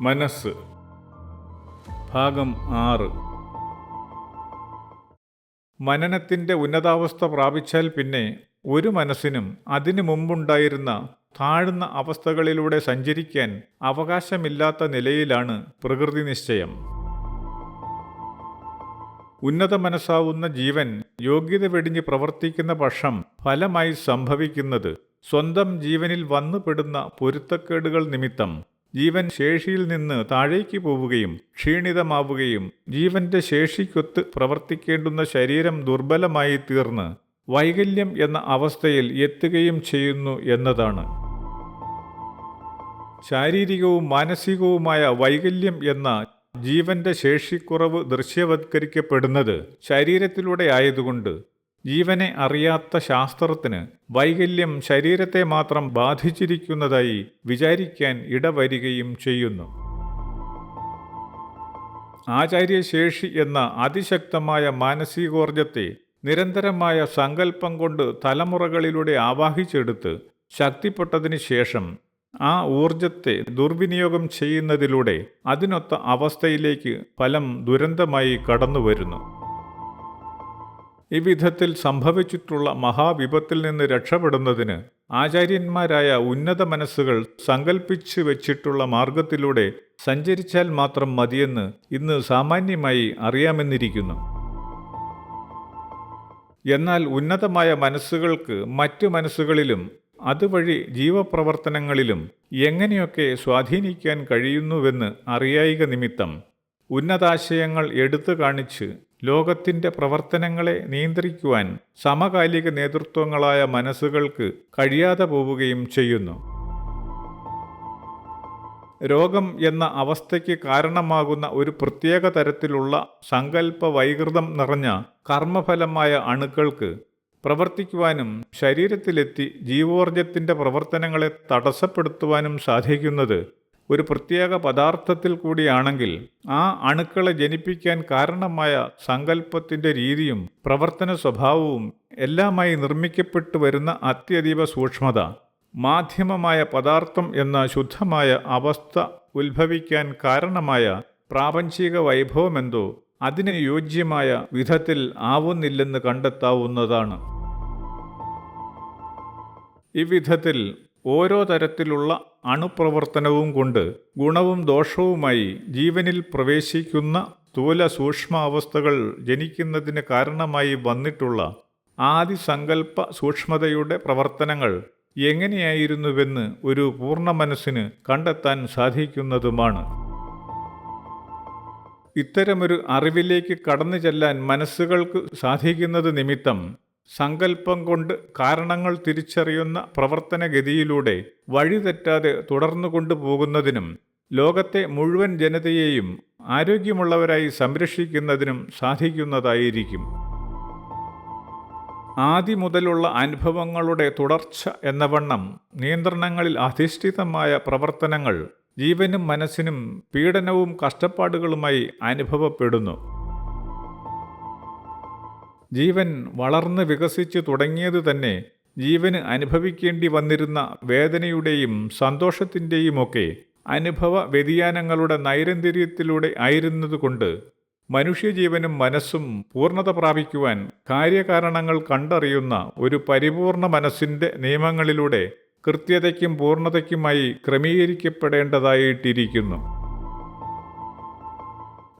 മനസ്സ്. ഭാഗം ആറ്. മനനത്തിന്റെ ഉന്നതാവസ്ഥ പ്രാപിച്ചാൽ പിന്നെ ഒരു മനസ്സിനും അതിനു മുമ്പുണ്ടായിരുന്ന താഴ്ന്ന അവസ്ഥകളിലൂടെ സഞ്ചരിക്കാൻ അവകാശമില്ലാത്ത നിലയിലാണ് പ്രകൃതി നിശ്ചയം. ഉന്നത മനസ്സാവുന്ന ജീവൻ യോഗ്യത വെടിഞ്ഞ് പ്രവർത്തിക്കുന്ന പക്ഷം ഫലമായി സംഭവിക്കുന്നത് സ്വന്തം ജീവനിൽ വന്നുപെടുന്ന പൊരുത്തക്കേടുകൾ നിമിത്തം ജീവൻ ശേഷിയിൽ നിന്ന് താഴേക്ക് പോവുകയും ക്ഷീണിതമാവുകയും ജീവന്റെ ശേഷിക്കൊത്ത് പ്രവർത്തിക്കേണ്ടുന്ന ശരീരം ദുർബലമായി തീർന്ന് വൈകല്യം എന്ന അവസ്ഥയിൽ എത്തുകയും ചെയ്യുന്നു എന്നതാണ്. ശാരീരികവും മാനസികവുമായ വൈകല്യം എന്ന ജീവന്റെ ശേഷിക്കുറവ് ദൃശ്യവത്കരിക്കപ്പെടുന്നത് ശരീരത്തിലൂടെ ആയതുകൊണ്ട് ജീവനെ അറിയാത്ത ശാസ്ത്രത്തിന് വൈകല്യം ശരീരത്തെ മാത്രം ബാധിച്ചിരിക്കുന്നതായി വിചാരിക്കാൻ ഇടവരികയും ചെയ്യുന്നു. ആചാര്യശേഷി എന്ന അതിശക്തമായ മാനസികോർജത്തെ നിരന്തരമായ സങ്കല്പം കൊണ്ട് തലമുറകളിലൂടെ ആവാഹിച്ചെടുത്ത് ശക്തിപ്പെട്ടതിന് ശേഷം ആ ഊർജത്തെ ദുർവിനിയോഗം ചെയ്യുന്നതിലൂടെ അതിനൊത്ത അവസ്ഥയിലേക്ക് ഫലം ദുരന്തമായി കടന്നുവരുന്നു. ഇവിധത്തിൽ സംഭവിച്ചിട്ടുള്ള മഹാവിപത്തിൽ നിന്ന് രക്ഷപ്പെടുന്നതിന് ആചാര്യന്മാരായ ഉന്നത മനസ്സുകൾ സങ്കൽപ്പിച്ചു വെച്ചിട്ടുള്ള മാർഗത്തിലൂടെ സഞ്ചരിച്ചാൽ മാത്രം മതിയെന്ന് ഇന്ന് സാമാന്യമായി അറിയാമെന്നിരിക്കുന്നു. എന്നാൽ ഉന്നതമായ മനസ്സുകൾക്ക് മറ്റു മനസ്സുകളിലും അതുവഴി ജീവപ്രവർത്തനങ്ങളിലും എങ്ങനെയൊക്കെ സ്വാധീനിക്കാൻ കഴിയുന്നുവെന്ന് അറിയായിക നിമിത്തം ഉന്നതാശയങ്ങൾ എടുത്തു കാണിച്ച് ലോകത്തിന്റെ പ്രവർത്തനങ്ങളെ നിയന്ത്രിക്കുവാൻ സമകാലിക നേതൃത്വങ്ങളായ മനസ്സുകൾക്ക് കഴിയാതെ പോവുകയും ചെയ്യുന്നു. രോഗം എന്ന അവസ്ഥയ്ക്ക് കാരണമാകുന്ന ഒരു പ്രത്യേക തരത്തിലുള്ള സങ്കല്പ വൈകൃതം നിറഞ്ഞ കർമ്മഫലമായ അണുക്കൾക്ക് പ്രവർത്തിക്കുവാനും ശരീരത്തിലെത്തി ജീവോർജത്തിന്റെ പ്രവർത്തനങ്ങളെ തടസ്സപ്പെടുത്തുവാനും സാധിക്കുന്നത് ഒരു പ്രത്യേക പദാർത്ഥത്തിൽ കൂടിയാണെങ്കിൽ ആ അണുക്കളെ ജനിപ്പിക്കാൻ കാരണമായ സങ്കല്പത്തിന്റെ രീതിയും പ്രവർത്തന സ്വഭാവവും എല്ലാമായി നിർമ്മിക്കപ്പെട്ടു വരുന്ന അത്യതീവ സൂക്ഷ്മത. മാധ്യമമായ പദാർത്ഥം എന്ന ശുദ്ധമായ അവസ്ഥ ഉത്ഭവിക്കാൻ കാരണമായ പ്രാപഞ്ചിക വൈഭവമെന്തോ അതിന് യോജ്യമായ വിധത്തിൽ ആവുന്നില്ലെന്ന് കണ്ടെത്താവുന്നതാണ്. ഇവിധത്തിൽ ഓരോ തരത്തിലുള്ള അണുപ്രവർത്തനവും കൊണ്ട് ഗുണവും ദോഷവുമായി ജീവനിൽ പ്രവേശിക്കുന്ന സ്ഥൂല സൂക്ഷ്മ അവസ്ഥകൾ ജനിക്കുന്നതിന് കാരണമായി വന്നിട്ടുള്ള ആദിസങ്കല്പ സൂക്ഷ്മതയുടെ പ്രവർത്തനങ്ങൾ എങ്ങനെയായിരുന്നുവെന്ന് ഒരു പൂർണ മനസ്സിന് കണ്ടെത്താൻ സാധിക്കുന്നതുമാണ്. ഇത്തരമൊരു അറിവിലേക്ക് കടന്നു ചെല്ലാൻ മനസ്സുകൾക്ക് സാധിക്കുന്നത് നിമിത്തം സങ്കല്പം കൊണ്ട് കാരണങ്ങൾ തിരിച്ചറിയുന്ന പ്രവർത്തനഗതിയിലൂടെ വഴിതെറ്റാതെ തുടർന്നു കൊണ്ടുപോകുന്നതിനും ലോകത്തെ മുഴുവൻ ജനതയെയും ആരോഗ്യമുള്ളവരായി സംരക്ഷിക്കുന്നതിനും സാധിക്കുന്നതായിരിക്കും. ആദ്യ മുതലുള്ള അനുഭവങ്ങളുടെ തുടർച്ച എന്ന വണ്ണം നിയന്ത്രണങ്ങളിൽ അധിഷ്ഠിതമായ പ്രവർത്തനങ്ങൾ ജീവനും മനസ്സിനും പീഡനവും കഷ്ടപ്പാടുകളുമായി അനുഭവപ്പെടുന്നു. ജീവൻ വളർന്ന് വികസിച്ചു തുടങ്ങിയത് തന്നെ ജീവന് അനുഭവിക്കേണ്ടി വന്നിരുന്ന വേദനയുടെയും സന്തോഷത്തിന്റെയുമൊക്കെ അനുഭവ വ്യതിയാനങ്ങളുടെ നൈരന്തര്യത്തിലൂടെ ആയിരുന്നതുകൊണ്ട് മനുഷ്യജീവനും മനസ്സും പൂർണത പ്രാപിക്കുവാൻ കാര്യകാരണങ്ങൾ കണ്ടറിയുന്ന ഒരു പരിപൂർണ മനസ്സിന്റെ നിയമങ്ങളിലൂടെ കൃത്യതയ്ക്കും പൂർണതയ്ക്കുമായി ക്രമീകരിക്കപ്പെടേണ്ടതായിട്ടിരിക്കുന്നു.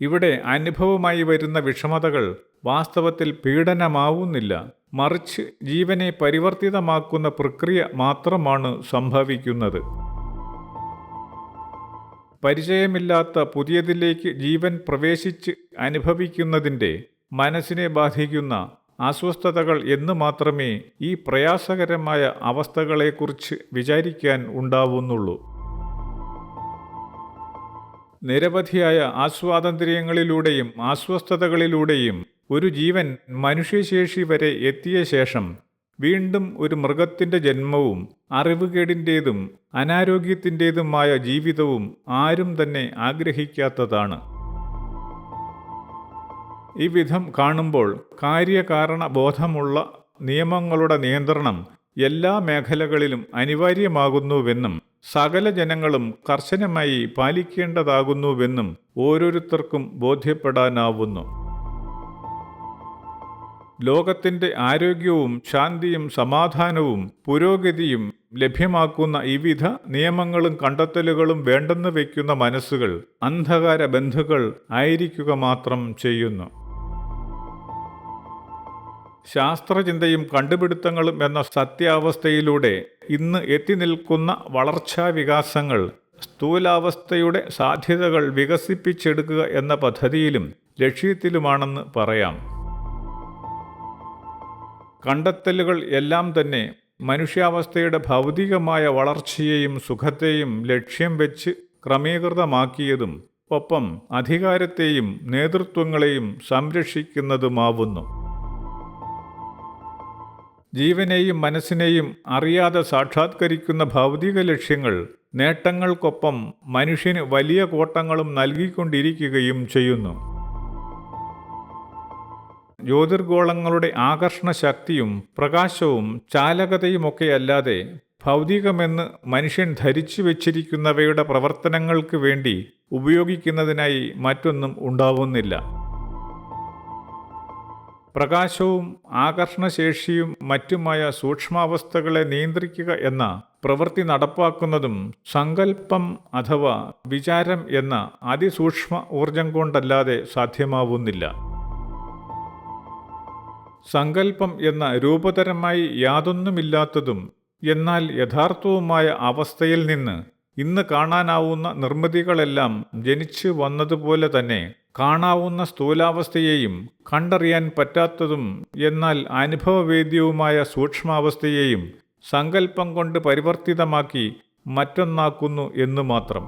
ഇവിടെ അനുഭവമായി വരുന്ന വിഷമതകൾ വാസ്തവത്തിൽ പീഡനമാവുന്നില്ല. മറിച്ച് ജീവനെ പരിവർത്തിതമാക്കുന്ന പ്രക്രിയ മാത്രമാണ് സംഭവിക്കുന്നത്. പരിചയമില്ലാത്ത പുതിയതിലേക്ക് ജീവൻ പ്രവേശിച്ച് അനുഭവിക്കുന്നതിന്റെ മനസ്സിനെ ബാധിക്കുന്ന അസ്വസ്ഥതകൾ എന്ന് മാത്രമേ ഈ പ്രയാസകരമായ അവസ്ഥകളെക്കുറിച്ച് വിചാരിക്കാൻ ഉണ്ടാവുന്നുള്ളൂ. നിരവധിയായ ആസ്വാതന്ത്ര്യങ്ങളിലൂടെയും ആസ്വസ്ഥതകളിലൂടെയും ഒരു ജീവൻ മനുഷ്യശേഷി വരെ എത്തിയ ശേഷം വീണ്ടും ഒരു മൃഗത്തിന്റെ ജന്മവും അറിവുകേടിന്റേതും അനാരോഗ്യത്തിന്റേതുമായ ജീവിതവും ആരും തന്നെ ആഗ്രഹിക്കാത്തതാണ്. ഈ വിധം കാണുമ്പോൾ കാര്യകാരണ ബോധമുള്ള നിയമങ്ങളുടെ നിയന്ത്രണം എല്ലാ മേഖലകളിലും അനിവാര്യമാകുന്നുവെന്നും സകല ജനങ്ങളും കർശനമായി പാലിക്കേണ്ടതാകുന്നുവെന്നും ഓരോരുത്തർക്കും ബോധ്യപ്പെടാനാവുന്നു. ലോകത്തിന്റെ ആരോഗ്യവും ശാന്തിയും സമാധാനവും പുരോഗതിയും ലഭ്യമാക്കുന്ന വിവിധ നിയമങ്ങളും കണ്ടെത്തലുകളും വേണ്ടെന്ന് വയ്ക്കുന്ന മനസ്സുകൾ അന്ധകാര ബന്ധുക്കൾ ആയിരിക്കുക മാത്രം ചെയ്യുന്നു. ശാസ്ത്രചിന്തയും കണ്ടുപിടുത്തങ്ങളും എന്ന സത്യാവസ്ഥയിലൂടെ ഇന്ന് എത്തി നിൽക്കുന്ന വളർച്ചാ വികാസങ്ങൾ സ്ഥൂലാവസ്ഥയുടെ സാധ്യതകൾ വികസിപ്പിച്ചെടുക്കുക എന്ന പദ്ധതിയിലും ലക്ഷ്യത്തിലുമാണെന്ന് പറയാം. കണ്ടെത്തലുകൾ എല്ലാം തന്നെ മനുഷ്യാവസ്ഥയുടെ ഭൗതികമായ വളർച്ചയെയും സുഖത്തെയും ലക്ഷ്യം വെച്ച് ക്രമീകൃതമാക്കിയതും ഒപ്പം അധികാരത്തെയും നേതൃത്വങ്ങളെയും സംരക്ഷിക്കുന്നതുമാവുന്നു. ജീവനെയും മനസ്സിനെയും അറിയാതെ സാക്ഷാത്കരിക്കുന്ന ഭൗതിക ലക്ഷ്യങ്ങൾ നേട്ടങ്ങൾക്കൊപ്പം മനുഷ്യന് വലിയ കോട്ടങ്ങളും നൽകിക്കൊണ്ടിരിക്കുകയും ചെയ്യുന്നു. ജ്യോതിർഗോളങ്ങളുടെ ആകർഷണ ശക്തിയും പ്രകാശവും ചാലകതയുമൊക്കെയല്ലാതെ ഭൗതികമെന്ന് മനുഷ്യൻ ധരിച്ചു വച്ചിരിക്കുന്നവയുടെ പ്രവർത്തനങ്ങൾക്ക് വേണ്ടി ഉപയോഗിക്കുന്നതിനായി മറ്റൊന്നും ഉണ്ടാവുന്നില്ല. പ്രകാശവും ആകർഷണശേഷിയും മറ്റുമായ സൂക്ഷ്മാവസ്ഥകളെ നിയന്ത്രിക്കുക എന്ന പ്രവൃത്തി നടപ്പാക്കുന്നതും സങ്കല്പം അഥവാ വിചാരം എന്ന അതിസൂക്ഷ്മ ഊർജം കൊണ്ടല്ലാതെ സാധ്യമാവുന്നില്ല. സങ്കല്പം എന്ന രൂപതരമായി യാതൊന്നുമില്ലാത്തതും എന്നാൽ യഥാർത്ഥവുമായ അവസ്ഥയിൽ നിന്ന് ഇന്ന് കാണാനാവുന്ന നിർമ്മിതികളെല്ലാം ജനിച്ചു വന്നതുപോലെ തന്നെ കാണാവുന്ന സ്ഥൂലാവസ്ഥയെയും കണ്ടറിയാൻ പറ്റാത്തതും എന്നാൽ അനുഭവവേദ്യവുമായ സൂക്ഷ്മാവസ്ഥയെയും സങ്കല്പം കൊണ്ട് പരിവർത്തിതമാക്കി മറ്റൊന്നാക്കുന്നു എന്നു മാത്രം.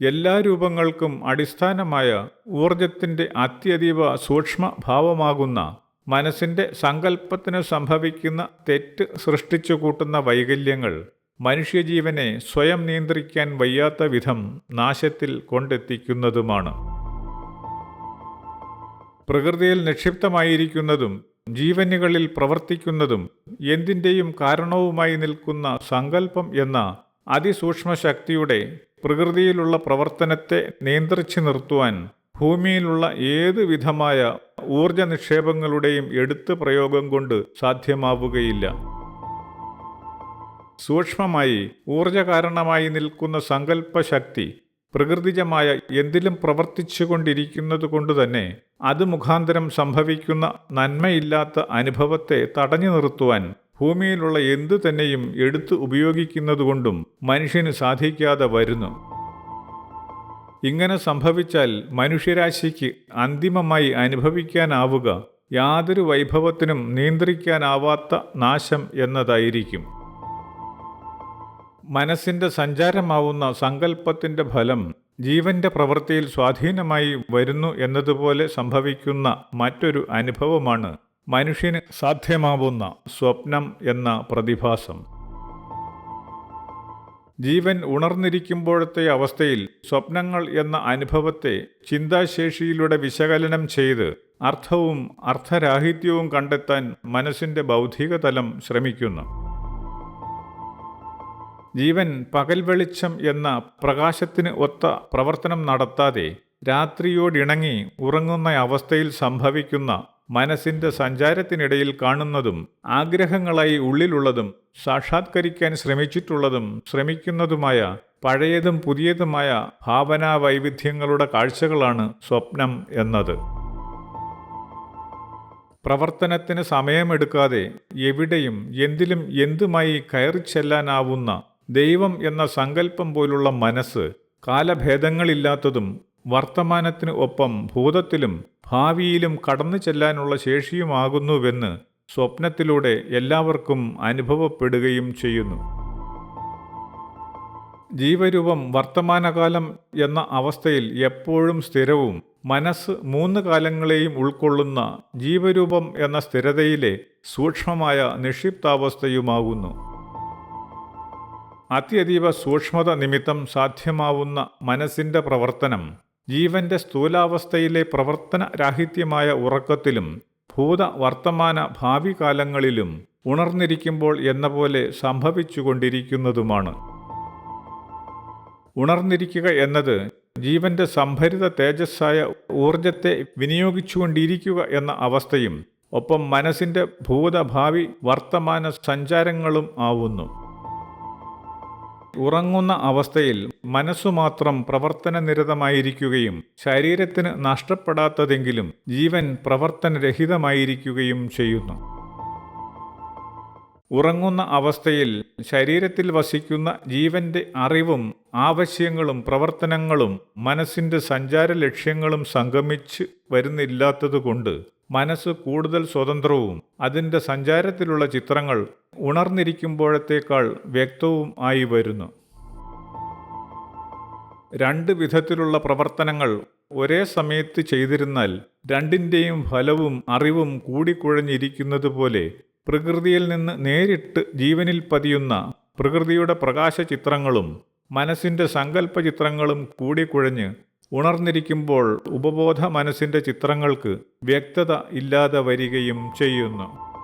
എല്ലാ രൂപങ്ങൾക്കും അടിസ്ഥാനമായ ഊർജത്തിന്റെ അത്യതീവ സൂക്ഷ്മ ഭാവമാകുന്ന മനസ്സിന്റെ സങ്കല്പത്തിന് സംഭവിക്കുന്ന തെറ്റ് സൃഷ്ടിച്ചു കൂട്ടുന്ന വൈകല്യങ്ങൾ മനുഷ്യജീവനെ സ്വയം നിയന്ത്രിക്കാൻ വയ്യാത്ത വിധം നാശത്തിൽ കൊണ്ടെത്തിക്കുന്നതുമാണ്. പ്രകൃതിയിൽ നിക്ഷിപ്തമായിരിക്കുന്നതും ജീവനുകളിൽ പ്രവർത്തിക്കുന്നതും എന്തിന്റെയും കാരണവുമായി നിൽക്കുന്ന സങ്കല്പം എന്ന അതിസൂക്ഷ്മ ശക്തിയുടെ പ്രകൃതിയിലുള്ള പ്രവർത്തനത്തെ നിയന്ത്രിച്ചു നിർത്തുവാൻ ഭൂമിയിലുള്ള ഏത് വിധമായ ഊർജ നിക്ഷേപങ്ങളുടെയും എടുത്തു പ്രയോഗം കൊണ്ട് സാധ്യമാവുകയില്ല. സൂക്ഷ്മമായി ഊർജകാരണമായി നിൽക്കുന്ന സങ്കല്പശക്തി പ്രകൃതിജമായ എന്തിലും പ്രവർത്തിച്ചുകൊണ്ടിരിക്കുന്നത് കൊണ്ട് തന്നെ അത് മുഖാന്തരം സംഭവിക്കുന്ന നന്മയില്ലാത്ത അനുഭവത്തെ തടഞ്ഞു നിർത്തുവാൻ ഭൂമിയിലുള്ള എന്തു തന്നെയും എടുത്ത് ഉപയോഗിക്കുന്നതുകൊണ്ടും മനുഷ്യന് സാധിക്കാതെ വരുന്നു. ഇങ്ങനെ സംഭവിച്ചാൽ മനുഷ്യരാശിക്ക് അന്തിമമായി അനുഭവിക്കാനാവുക യാതൊരു വൈഭവത്തിനും നിയന്ത്രിക്കാനാവാത്ത നാശം എന്നതായിരിക്കും. മനസ്സിന്റെ സഞ്ചാരമാവുന്ന സങ്കല്പത്തിന്റെ ഫലം ജീവന്റെ പ്രവൃത്തിയിൽ സ്വാധീനമായി വരുന്നു എന്നതുപോലെ സംഭവിക്കുന്ന മറ്റൊരു അനുഭവമാണ് മനുഷ്യന് സാധ്യമാവുന്ന സ്വപ്നം എന്ന പ്രതിഭാസം. ജീവൻ ഉണർന്നിരിക്കുമ്പോഴത്തെ അവസ്ഥയിൽ സ്വപ്നങ്ങൾ എന്ന അനുഭവത്തെ ചിന്താശേഷിയിലൂടെ വിശകലനം ചെയ്ത് അർത്ഥവും അർത്ഥരാഹിത്യവും കണ്ടെത്താൻ മനസ്സിന്റെ ബൗദ്ധിക തലം ശ്രമിക്കുന്നു. ജീവൻ പകൽ വെളിച്ചം എന്ന പ്രകാശത്തിന് ഒത്ത പ്രവർത്തനം നടത്താതെ രാത്രിയോടിണങ്ങി ഉറങ്ങുന്ന അവസ്ഥയിൽ സംഭവിക്കുന്ന മനസ്സിന്റെ സഞ്ചാരത്തിനിടയിൽ കാണുന്നതും ആഗ്രഹങ്ങളായി ഉള്ളിലുള്ളതും സാക്ഷാത്കരിക്കാൻ ശ്രമിച്ചിട്ടുള്ളതും ശ്രമിക്കുന്നതുമായ പഴയതും പുതിയതുമായ ഭാവനാ വൈവിധ്യങ്ങളുടെ കാഴ്ചകളാണ് സ്വപ്നം എന്നത്. പ്രവർത്തനത്തിന് സമയമെടുക്കാതെ എവിടെയും എന്തിലും എന്തുമായി കയറി ചെല്ലാനാവുന്ന ദൈവം എന്ന സങ്കല്പം പോലുള്ള മനസ്സ് കാലഭേദങ്ങളില്ലാത്തതും വർത്തമാനത്തിന് ഒപ്പം ഭൂതത്തിലും ഭാവിയിലും കടന്നു ചെല്ലാനുള്ള ശേഷിയുമാകുന്നുവെന്ന് സ്വപ്നത്തിലൂടെ എല്ലാവർക്കും അനുഭവപ്പെടുകയും ചെയ്യുന്നു. ജീവരൂപം വർത്തമാനകാലം എന്ന അവസ്ഥയിൽ എപ്പോഴും സ്ഥിരവും മനസ്സ് മൂന്ന് കാലങ്ങളെയും ഉൾക്കൊള്ളുന്ന ജീവരൂപം എന്ന സ്ഥിരതയിലെ സൂക്ഷ്മമായ നിക്ഷിപ്താവസ്ഥയുമാകുന്നു. അത്യതീവ സൂക്ഷ്മത നിമിത്തം സാധ്യമാവുന്ന മനസ്സിന്റെ പ്രവർത്തനം ജീവന്റെ സ്ഥൂലാവസ്ഥയിലെ പ്രവർത്തന രാഹിത്യമായ ഉറക്കത്തിലും ഭൂത വർത്തമാന ഭാവി കാലങ്ങളിലും ഉണർന്നിരിക്കുമ്പോൾ എന്ന പോലെ സംഭവിച്ചുകൊണ്ടിരിക്കുന്നതുമാണ്. ഉണർന്നിരിക്കുക എന്നത് ജീവന്റെ സംഭരിത തേജസ്സായ ഊർജത്തെ വിനിയോഗിച്ചുകൊണ്ടിരിക്കുക എന്ന അവസ്ഥയും ഒപ്പം മനസ്സിന്റെ ഭൂതഭാവി വർത്തമാന സഞ്ചാരങ്ങളും ആവുന്നു. ഉറങ്ങുന്ന അവസ്ഥയിൽ മനസ്സു മാത്രം പ്രവർത്തനനിരതമായിരിക്കുകയും ശരീരത്തിന് നഷ്ടപ്പെടാത്തതെങ്കിലും ജീവൻ പ്രവർത്തനരഹിതമായിരിക്കുകയും ചെയ്യുന്നു. ഉറങ്ങുന്ന അവസ്ഥയിൽ ശരീരത്തിൽ വസിക്കുന്ന ജീവന്റെ അറിവും ആവശ്യങ്ങളും പ്രവർത്തനങ്ങളും മനസ്സിന്റെ സഞ്ചാര ലക്ഷ്യങ്ങളും സംഗമിച്ച് വരുന്നില്ലാത്തതുകൊണ്ട് മനസ്സ് കൂടുതൽ സ്വതന്ത്രവും അതിന്റെ സഞ്ചാരത്തിലുള്ള ചിത്രങ്ങൾ ഉണർന്നിരിക്കുമ്പോഴത്തേക്കാൾ വ്യക്തവും ആയി വരുന്നു. രണ്ട് വിധത്തിലുള്ള പ്രവർത്തനങ്ങൾ ഒരേ സമയത്ത് ചെയ്തിരുന്നാൽ രണ്ടിന്റെയും ഫലവും അറിവും കൂടിക്കുഴഞ്ഞിരിക്കുന്നത് പോലെ പ്രകൃതിയിൽ നിന്ന് നേരിട്ട് ജീവനിൽ പതിയുന്ന പ്രകൃതിയുടെ പ്രകാശ ചിത്രങ്ങളും മനസ്സിന്റെ സങ്കല്പ ചിത്രങ്ങളും കൂടിക്കുഴഞ്ഞ് ഉണർന്നിരിക്കുമ്പോൾ ഉപബോധ മനസ്സിന്റെ ചിത്രങ്ങൾക്ക് വ്യക്തത ഇല്ലാതെ വരികയും ചെയ്യുന്നു.